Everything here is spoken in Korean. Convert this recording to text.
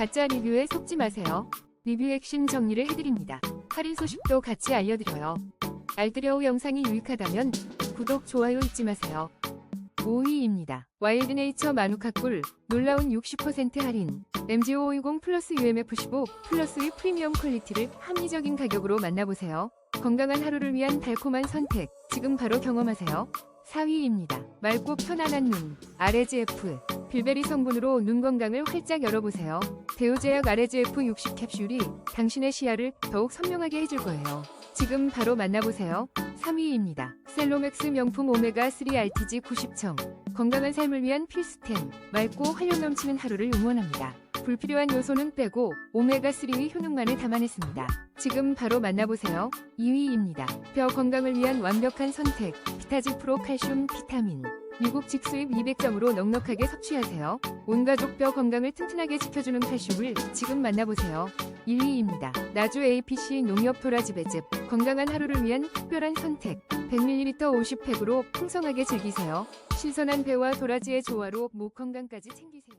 가짜 리뷰에 속지 마세요. 리뷰 핵심 정리를 해드립니다. 할인 소식도 같이 알려드려요. 알뜰여우 영상이 유익하다면 구독, 좋아요 잊지 마세요. 5위입니다. 와일드네이처 마누카꿀 놀라운 60% 할인 MGO520 플러스 UMF15 플러스 의 프리미엄 퀄리티를 합리적인 가격으로 만나보세요. 건강한 하루를 위한 달콤한 선택 지금 바로 경험하세요. 4위입니다. 맑고 편안한 눈 RSF 빌베리 성분으로 눈 건강을 활짝 열어보세요. 대우제약 RSF 60 캡슐이 당신의 시야를 더욱 선명하게 해줄 거예요. 지금 바로 만나보세요. 3위입니다. 셀로맥스 명품 오메가3 RTG 90청 건강한 삶을 위한 필수템 맑고 활력 넘치는 하루를 응원합니다. 불필요한 요소는 빼고 오메가3의 효능만을 담아냈습니다. 지금 바로 만나보세요. 2위입니다. 뼈 건강을 위한 완벽한 선택 비타지 프로 칼슘 비타민 미국 직수입 200점으로 넉넉하게 섭취하세요. 온 가족 뼈 건강을 튼튼하게 지켜주는 칼슘을 지금 만나보세요. 1위입니다. 나주 APC 농협 도라지 배즙 건강한 하루를 위한 특별한 선택 100ml 50팩으로 풍성하게 즐기세요. 신선한 배와 도라지의 조화로 목 건강까지 챙기세요.